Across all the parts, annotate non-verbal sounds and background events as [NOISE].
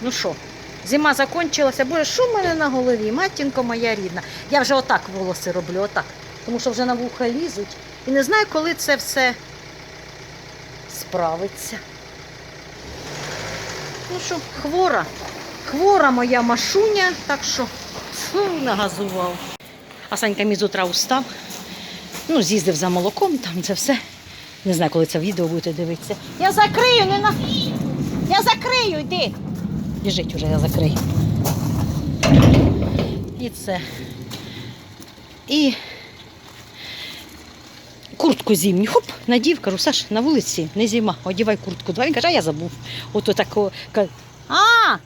Ну що, зима закінчилася. Боже, що в мене на голові? Матінко моя рідна. Я вже отак волоси роблю, отак. Тому що вже на вуха лізуть. І не знаю, коли це все справиться. Ну що, хвора. Хвора моя машуня, так що фу, нагазував. А Санька мій з утра устав. Ну, з'їздив за молоком, там це все. Не знаю, коли це відео будете дивитися. Я закрию, не на. Я закрию, йди. Біжить уже, я закрию. І це. І куртку зимню. Хоп, надів, кажу, Саш, на вулиці не зима, одівай куртку. Давай, він каже, а я забув. Ото такого. А!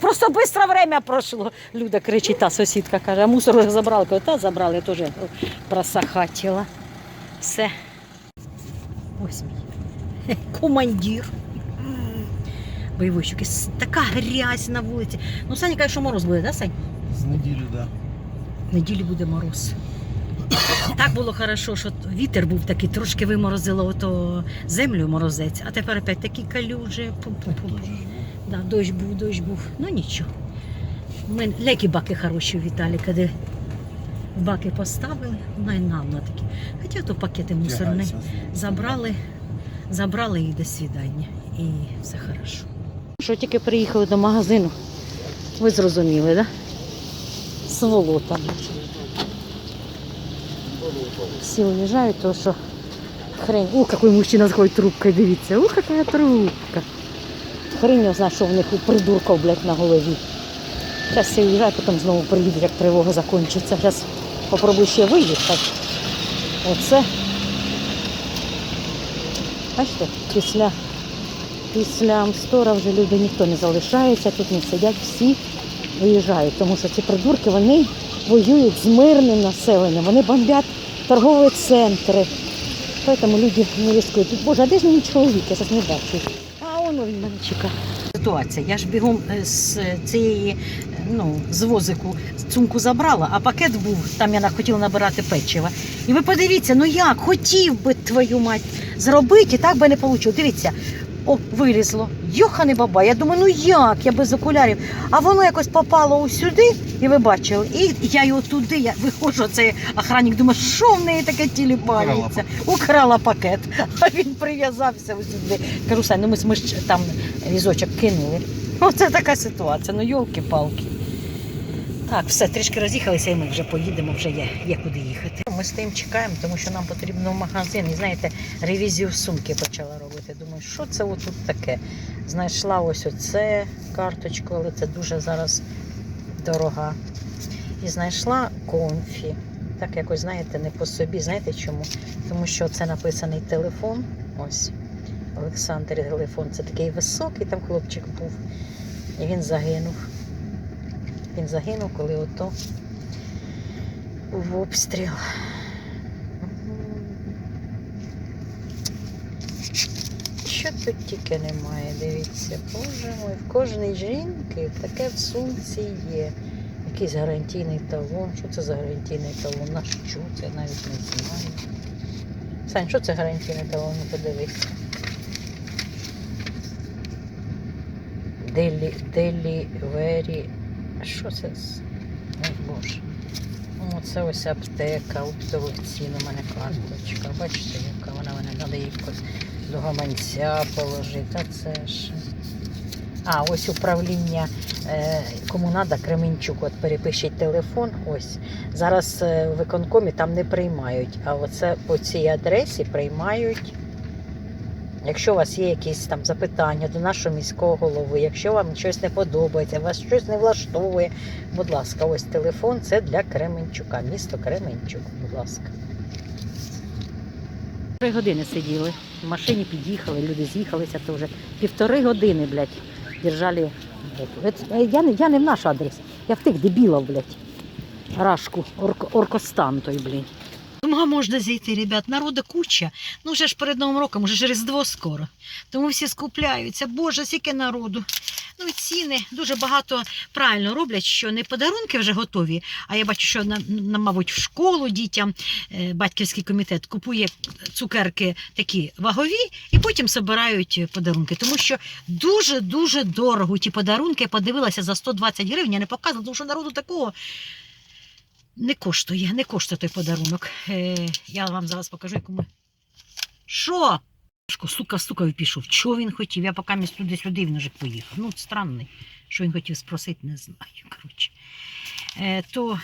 Просто швидко время пройшло. Люда кричить, та сусідка каже, а мусор вже забрали. Кажу, та забрали, я теж просахатіла. Все. Ось мій командир. Бойовички, така грязь на вулиці. Ну, Саня каже, що мороз буде, да, Сань? З неділю, да. В неділю буде мороз. Так було хорошо, що вітер був такий, трошки виморозило ото землю морозець, а тепер опять такі калюжі. Пу-пу-пу. Да, дощ був, дощ був. Ну нічого. Ми лякі баки хороші у Віталіка, де баки поставили, ну і нам на такі. Хоча то пакети мусорні. Забрали, забрали і до свідання. І все хорошо. Що тільки приїхали до магазину, ви зрозуміли? Да? Сволота. Всі уїжджають, тому що хрень. Ух, який мужчина з такою трубкою, дивіться. Ух, яка трубка. Хрень його знає, що в них у придурків, блядь, на голові. Зараз всі уїжджають, потім знову приїдуть, як тривога закінчиться. Зараз попробую ще виїхати. Оце. Бачите, після, після Амстора вже люди ніхто не залишається, тут не сидять, всі виїжджають, тому що ці придурки вони воюють з мирним населенням, вони бомблять торгові центри. Тому люди не ризикують. Боже, а де ж мій чоловік? Я зараз не бачу. А воно він мене чекає. Ситуація. Я ж бігом е, з цієї е, ну, з возику сумку забрала, а пакет був, там я хотіла набирати печива. І ви подивіться, ну як, хотів би твою мать зробити, і так би не вийшло. Дивіться, о, вилізло. Йохани баба. Я думаю, ну як, я без окулярів. А воно якось попало усюди, і ви бачили. І я його туди, я виходжу, цей охранник думає, що в неї таке тіліпається. Украла пакет. [LAUGHS] А він прив'язався усюди. Кажу, Сань, ну ми, ж- ми ж там візочок кинули. Оце така ситуація, ну йолки-палки. Так, все, трішки роз'їхалися, і ми вже поїдемо, вже є, є куди їхати. Ми тим чекаємо, тому що нам потрібно в магазин. І знаєте, ревізію сумки почала робити. Думаю, що це отут таке? Знайшла ось оце карточку, але це дуже зараз дорога. І знайшла конфі. Так якось, знаєте, не по собі. Знаєте чому? Тому що це написаний телефон. Ось. Олександр телефон. Це такий високий, там хлопчик був. І він загинув. Він загинув, коли ото був обстріл. Що тут тільки немає, дивіться, боже мой, в кожній жінки таке в сумці є. Якийсь гарантійний талон. Що це за гарантійний талон? На що це я навіть не знаю. Сань, що це гарантійний талон? Ну, Подивись. Делі, делі, вері. Що це? з- Боже. О, це ось аптека, оптовокцін у мене карточка. Бачите, яка вона мене треба якось до гаманця положити. А це ж. А, ось управління е, кому треба, Кременчук, от перепишіть телефон. Ось. Зараз е, в виконкомі там не приймають, а оце по цій адресі приймають. Якщо у вас є якісь там запитання до нашого міського голови, якщо вам щось не подобається, вас щось не влаштовує, будь ласка, ось телефон це для Кременчука, місто Кременчук, будь ласка. Три години сиділи, в машині під'їхали, люди з'їхалися, то вже півтори години, блядь, держали. блядь. От, е, Я не, я не в наш адрес, я в тих дебілов, блядь. Рашку, орк, оркостан той, блін. Дома можна зійти, ребят, народу куча. Ну вже ж перед Новим роком, вже ж Різдво скоро. Тому всі скупляються. Боже, скільки народу. Ну і ціни дуже багато правильно роблять, що не подарунки вже готові, а я бачу, що на, на мабуть, в школу дітям е, батьківський комітет купує цукерки такі вагові і потім збирають подарунки. Тому що дуже-дуже дорого ті подарунки. Я подивилася за 120 гривень, я не показувала, тому що народу такого не коштує, не коштує той подарунок. Е, я вам зараз покажу, яку ми. Що? Сука, сука, пішов. Чого він хотів? Я поки місь туди-сюди він вже поїхав. Ну, странний. Що він хотів спросити, не знаю. [LAUGHS] Коротше. Е, то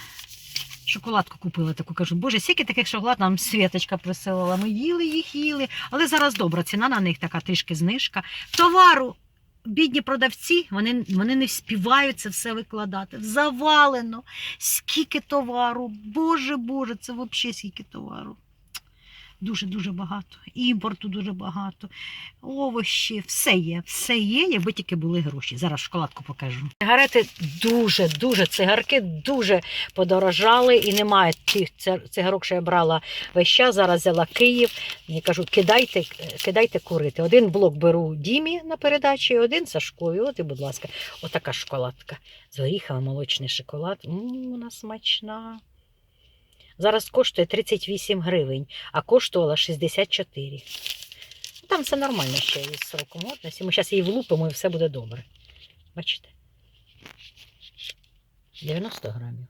шоколадку купила таку, кажу, боже, скільки таких шоколад нам Світочка присилала. Ми їли їх, їли. Але зараз добра ціна на них така трішки знижка. Товару. Бідні продавці, вони, вони не співають це все викладати. Завалено. Скільки товару. Боже, Боже, це взагалі скільки товару. Дуже-дуже багато. Імпорту дуже багато. Овощі, все є, все є, якби тільки були гроші. Зараз шоколадку покажу. Цигарети дуже, дуже, цигарки дуже подорожали і немає тих ци- цигарок, що я брала весь час. Зараз взяла Київ. Я кажу, кидайте, кидайте курити. Один блок беру Дімі на передачі, один Сашкові. От і, будь ласка, отака шоколадка. З горіхами молочний шоколад. М, вона смачна. Зараз коштує 38 гривень, а коштувала 64. Ну, Там все нормально ще із сроком годності. Ми зараз її влупимо і все буде добре. Бачите? 90 грамів.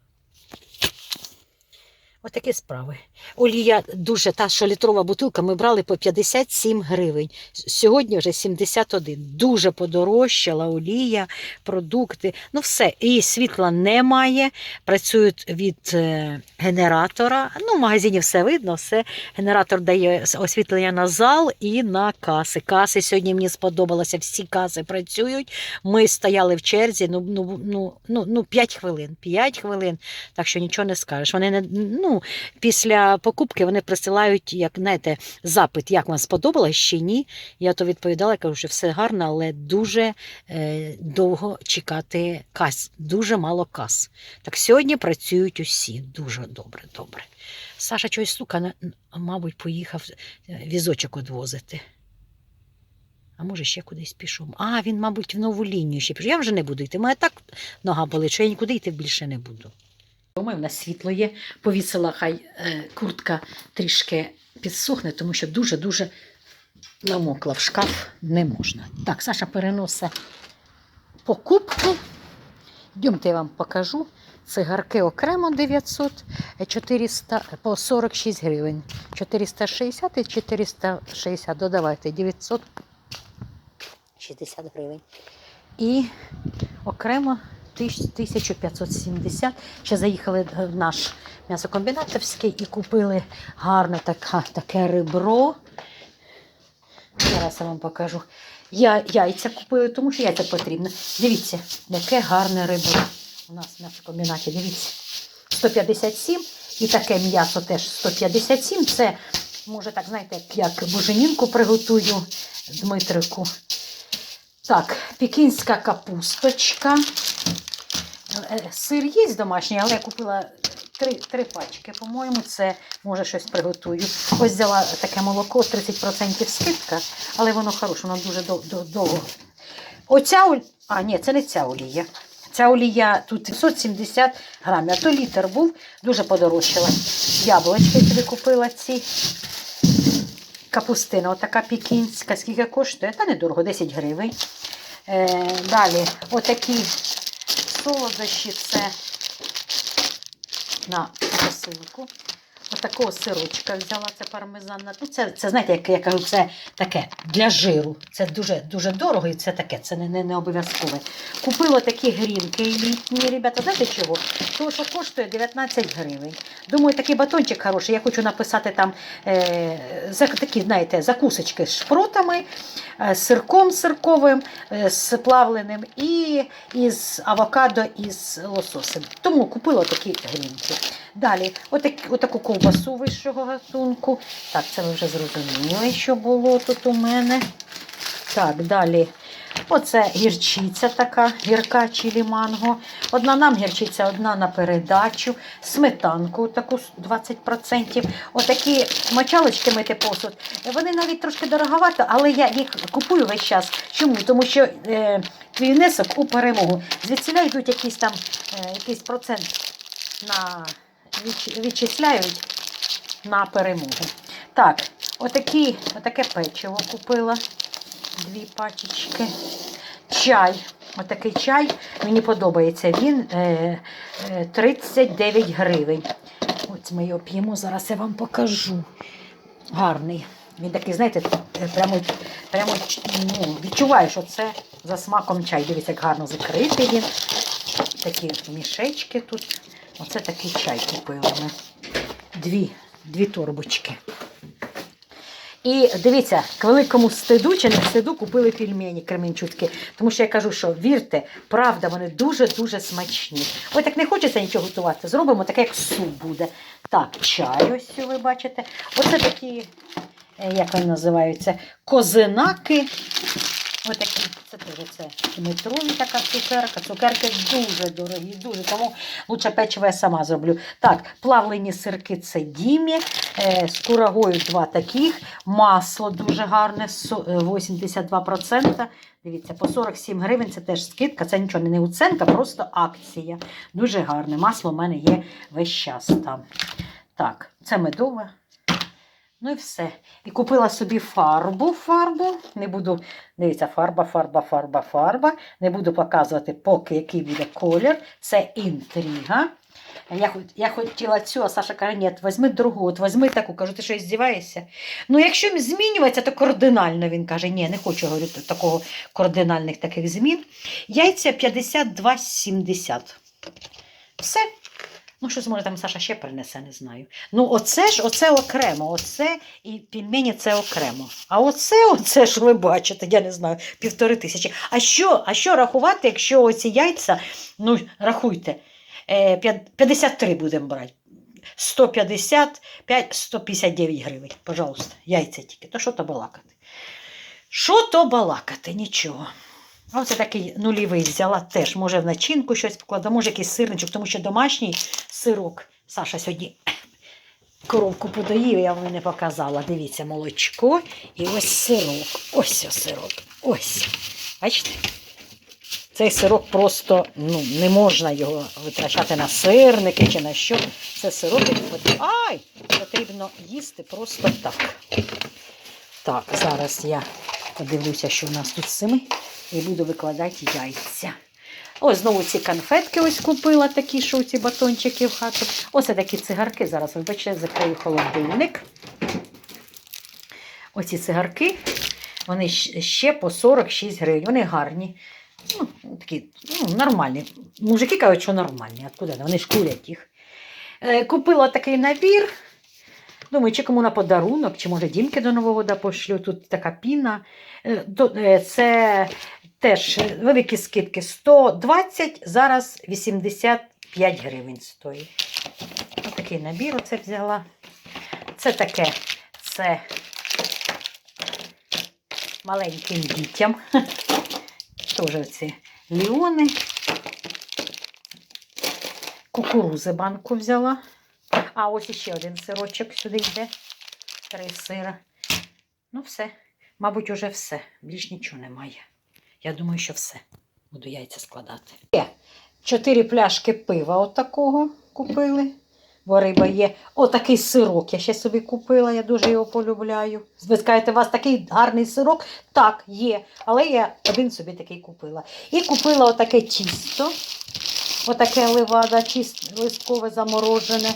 Отакі справи. Олія дуже, та що літрова бутилка, ми брали по 57 гривень. Сьогодні вже 71. Дуже подорожчала олія, продукти. Ну все, і світла немає. Працюють від е, генератора. Ну, в магазині все видно, все. Генератор дає освітлення на зал і на каси. Каси сьогодні мені сподобалося, всі каси працюють. Ми стояли в черзі, ну, ну, ну, ну, ну 5 хвилин. 5 хвилин, так що нічого не скажеш. Вони не, ну, після покупки вони присилають, як знаєте, запит, як вам сподобалось чи ні. Я то відповідала, кажу, що все гарно, але дуже е, довго чекати кас. Дуже мало кас. Так сьогодні працюють усі. Дуже добре, добре. Саша чогось сука, мабуть, поїхав е, візочок одвозити. А може, ще кудись пішов. А, він, мабуть, в нову лінію ще пішов. Я вже не буду йти. Моя так нога болить, що я нікуди йти більше не буду. Думаю, в нас світло є. Повісила, хай е, куртка трішки підсохне, тому що дуже-дуже намокла в шкаф не можна. Так, Саша переносить покупки. Йдемте, я вам покажу. Цигарки окремо 900, е, 400 по 46 гривень. 460 і 460. Додавайте 960 гривень. І окремо 1570. Ще заїхали в наш м'ясокомбінатовський і купили гарне така, таке ребро. Зараз я вам покажу. Я яйця купили, тому що яйця потрібно. Дивіться, яке гарне ребро. У нас в м'ясокомбінаті, дивіться. 157 і таке м'ясо теж 157. Це, може, так, знаєте, як буженінку приготую Дмитрику. Так, пекінська капусточка. Е, Сир є домашній, але я купила три, три пачки, по-моєму, це може щось приготую. Ось взяла таке молоко, 30% скидка, але воно хороше, воно дуже дов- дов- довго. Оця олія, а ні, це не ця олія. Ця олія тут 770 грамів, а то літр був, дуже подорожчала. Яблочки собі купила ці. Капустина, отака пікінська, скільки коштує? Та недорого, 10 гривень. Е, далі, отакі солодощі, це на посилку. Отакого сирочка взяла, це пармезан. Ну, це, це, знаєте, як я кажу, це таке для жиру. Це дуже дуже дорого і це таке, це не, не, не обов'язкове. Купила такі грінки літні, ребята, знаєте чого? Тому що коштує 19 гривень. Думаю, такий батончик хороший. Я хочу написати там е, такі, знаєте, закусочки з шпротами, е, з сирком сирковим, е, з плавленим і із авокадо і з лососем. Тому купила такі грінки. Далі, отак, отаку ковбасу вищого гатунку. Так, це ви вже зрозуміли, що було тут у мене. Так, далі. Оце гірчиця така, гірка чилі манго. Одна нам гірчиця, одна на передачу, сметанку таку 20%. Отакі мочалочки мити посуд. Вони навіть трошки дороговато, але я їх купую весь час. Чому? Тому що е, твій внесок у перемогу. Звідсіля йдуть якийсь там е, якийсь процент на відчисляють на перемогу. Так, отакі, отаке печиво купила. Дві пачечки. Чай. Отакий чай. Мені подобається. Він е, е, 39 гривень. Ось ми його п'ємо, зараз я вам покажу. Гарний. Він такий, знаєте, е, прямо, прямо ну, відчуваю, що це за смаком чай. Дивіться, як гарно закритий він. Такі мішечки тут. Оце такий чай купили ми. Дві, дві торбочки. І дивіться, к великому стиду чи не стиду купили пельмені кременчутки. Тому що я кажу, що вірте, правда, вони дуже-дуже смачні. Ой, так не хочеться нічого готувати. Зробимо таке, як суп буде. Так, чай, ось ви бачите. Оце такі, е, як вони називаються, козинаки. Отакі, це теж це метрові така цукерка. Цукерки дуже дорогі, дуже. Тому лучше печиво я сама зроблю. Так, плавлені сирки це дімі, е, з курагою два таких, масло дуже гарне, е, 82%. Дивіться, по 47 гривень це теж скидка, це нічого не уценка, просто акція. Дуже гарне. Масло в мене є весь час там. Так, це медове. Ну і все. І купила собі фарбу. Фарбу. Не буду, дивіться, фарба, фарба, фарба, фарба. Не буду показувати, поки який буде колір. Це інтрига. Я, я хотіла цю, а Саша каже, ні, візьми другу, от візьми таку. Кажу, ти що здіваєшся? Ну, якщо змінюється, то кардинально. Він каже, ні, не хочу говорю, такого кардинальних таких змін. Яйця 52,70. Все. Ну, щось може там Саша ще принесе, не знаю. Ну, оце ж, оце окремо, оце і пельмені це окремо. А оце, оце ж ви бачите, я не знаю, півтори тисячі. А що, а що рахувати, якщо оці яйця, ну, рахуйте, е, 53 будемо брати. 155, 159 гривень, пожалуйста, яйця тільки. То що то балакати? Що то балакати? Нічого. А оце такий нульовий взяла теж. Може в начинку щось покладу, може якийсь сирничок, тому що домашній сирок. Саша сьогодні [COUGHS] коровку подоїв, я вам не показала. Дивіться, молочко і ось сирок. Ось ось сирок. Ось. Бачите? Цей сирок просто ну, не можна його витрачати на сирники чи на що. Це сирок. Ай! Потрібно їсти просто так. Так, зараз я подивлюся, що у нас тут з цими, і буду викладати яйця. Ось знову ці конфетки ось купила, такі, що ці батончики в хату. Ось такі цигарки. Зараз, ви бачите, закрию холодильник. Оці цигарки, вони ще по 46 гривень. Вони гарні. Ну, такі, ну, нормальні. Мужики кажуть, що нормальні. Откуда? Вони ж курять їх. Е, купила такий набір. Думаю, чи кому на подарунок, чи може дімки до Нового года пошлю. Тут така піна. Е, е, Це теж великі скидки. 120, зараз 85 гривень стоїть. Ось такий набір оце взяла. Це таке, це маленьким дітям. [LAUGHS] Теж оці ліони. Кукурузи банку взяла. А ось іще один сирочок сюди йде. Три сира. Ну, все. Мабуть, уже все. Більш нічого немає. Я думаю, що все. Буду яйця складати. Є чотири пляшки пива отакого купили. Бо риба є. Отакий сирок я ще собі купила, я дуже його полюбляю. Ви скажете, у вас такий гарний сирок? Так, є. Але я один собі такий купила. І купила отаке тісто. Отаке левада, листкове заморожене.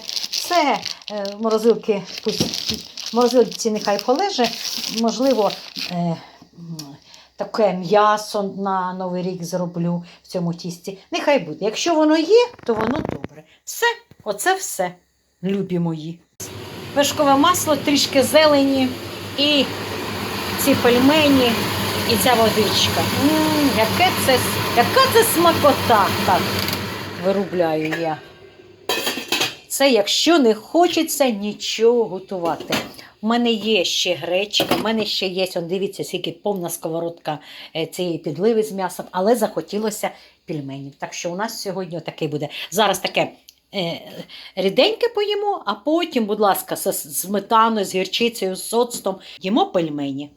Це е, в морозилки, пусть морозилці нехай полеже. Можливо, е, таке м'ясо на Новий рік зроблю в цьому тісті. Нехай буде. Якщо воно є, то воно добре. Все, оце все, любі мої. Вершкове масло, трішки зелені і ці пельмені, і ця водичка. Яке це, яка це смакота. Так, вирубляю я Це якщо не хочеться нічого готувати. У мене є ще гречка, в мене ще є, он, дивіться, скільки повна сковородка е, цієї підливи з м'ясом, але захотілося пельменів. Так що у нас сьогодні таке буде. Зараз таке е, ріденьке поїмо, а потім, будь ласка, з сметаною, з гірчицею, з соцтом їмо пельмені.